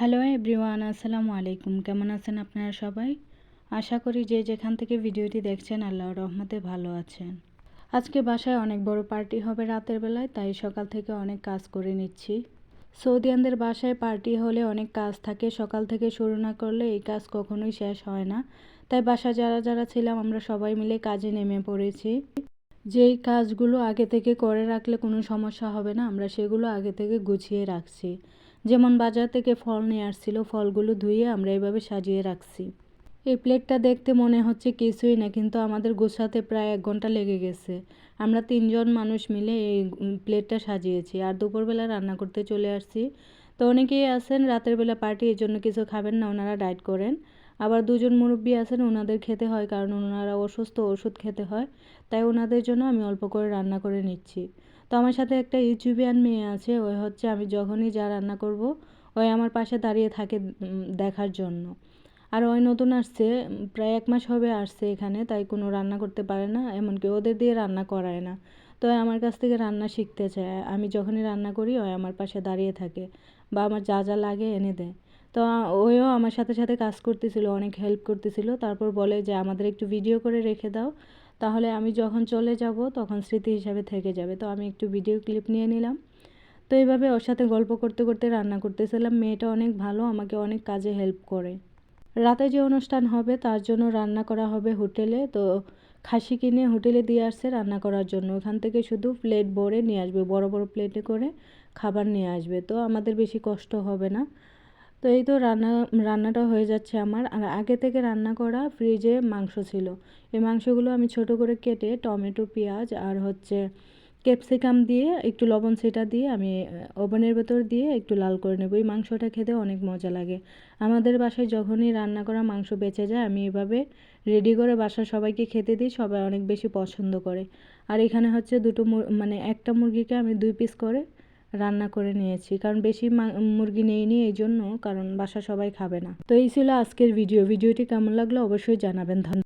Hello everyone, আসসালামু আলাইকুম। কেমন আছেন আপনারা সবাই? আশা করি যে যেখান থেকে ভিডিওটি দেখছেন আল্লাহর রহমতে ভালো আছেন। আজকে বাসায় অনেক বড় পার্টি হবে রাতের বেলায়, তাই সকাল থেকে অনেক কাজ করে নিচ্ছি। সৌদিয়ানদের বাসায় পার্টি হলে অনেক কাজ থাকে, সকাল থেকে শুরু না করলে এই কাজ কখনোই শেষ হয় না। তাই বাসা যারা যারা ছিলাম, আমরা সবাই মিলে কাজে নেমে পড়েছি। যেই কাজগুলো আগে থেকে করে রাখলে কোনো সমস্যা হবে না, আমরা সেগুলো আগে থেকে গুছিয়ে রাখছি। যেমন বাজার থেকে ফল নিয়ে আসছিল, ফলগুলো ধুয়ে আমরা এভাবে সাজিয়ে রাখছি। এই প্লেটটা দেখতে মনে হচ্ছে কিছুই না, কিন্তু আমাদের গোছাতে প্রায় এক ঘণ্টা লেগে গেছে। আমরা তিনজন মানুষ মিলে এই প্লেটটা সাজিয়েছি। আর দুপুরবেলা রান্না করতে চলে আসছি। তো অনেকেই আছেন, রাতের বেলা পার্টি, এই জন্য কিছু খাবেন না, ওনারা ডায়েট করেন। আবার দুজন মুরব্বী আছেন, ওনাদের খেতে হয়, কারণ ওনারা অসুস্থ, ওষুধ খেতে হয়। তাই ওনাদের জন্য আমি অল্প করে রান্না করে নিচ্ছি। তো আমার সাথে একটা ইউটিউবিয়ান মেয়ে আছে, ওই হচ্ছে আমি যখনই যা রান্না করব, ওই আমার পাশে দাঁড়িয়ে থাকে দেখার জন্য। আর ওই নতুন আসছে, প্রায় এক মাস হবে আসছে এখানে, তাই কোনো রান্না করতে পারে না, এমনকি ওদের দিয়ে রান্না করায় না। তো আমার কাছ থেকে রান্না শিখতে চায়, আমি যখনই রান্না করি, ওই আমার পাশে দাঁড়িয়ে থাকে বা আমার যা যা লাগে এনে দেয়। তো ওইও আমার সাথে সাথে কাজ করতেছিল, অনেক হেল্প করতেছিল, তারপর বলে যে আমাদের একটু ভিডিও করে রেখে দাও তাহলে আমি যখন চলে যাব, তখন স্মৃতি হিসাবে থেকে যাবে। তো আমি একটু ভিডিও ক্লিপ নিয়ে নিলাম। তো এইভাবে ওর সাথে গল্প করতে করতে, রান্না করতেছিলাম মেয়েটা অনেক ভালো, আমাকে অনেক কাজে হেল্প করে। রাতে যে অনুষ্ঠান হবে, তার জন্য রান্না করা হবে হোটেলে। তো খাসি কিনে হোটেলে দিয়ে আসছে রান্না করার জন্য। ওখান থেকে শুধু প্লেট ভরে নিয়ে আসবে, বড় বড় প্লেটে করে খাবার নিয়ে আসবে। তো আমাদের বেশি কষ্ট হবে না। তো এই তো রান্না, রান্নাটা হয়ে যাচ্ছে আমার। আর আগে থেকে রান্না করা ফ্রিজে মাংস ছিল। এই মাংসগুলো আমি ছোট করে কেটে টমেটো, পেঁয়াজ আর হচ্ছে ক্যাপসিকাম দিয়ে একটু লবণ সেটা দিয়ে আমি ওভেনের ভেতর দিয়ে একটু লাল করে নেব। এই মাংসটা খেতে অনেক মজা লাগে। আমাদের বাসায় যখনই রান্না করা মাংস বেঁচে যায়, আমি এভাবে রেডি করে বাসার সবাইকে খেতে দিই, সবাই অনেক বেশি পছন্দ করে। আর এখানে হচ্ছে দুটো মানে একটা মুরগিকে আমি দুই পিস করে রান্না করে নিয়েছি। কারণ বেশি মুরগি নেই নেইনি এই জন্য কারণ বাসা সবাই খাবে না। তো এই ছিল আজকের ভিডিও। ভিডিওটি কেমন লাগল অবশ্যই জানাবেন। ধন্যবাদ।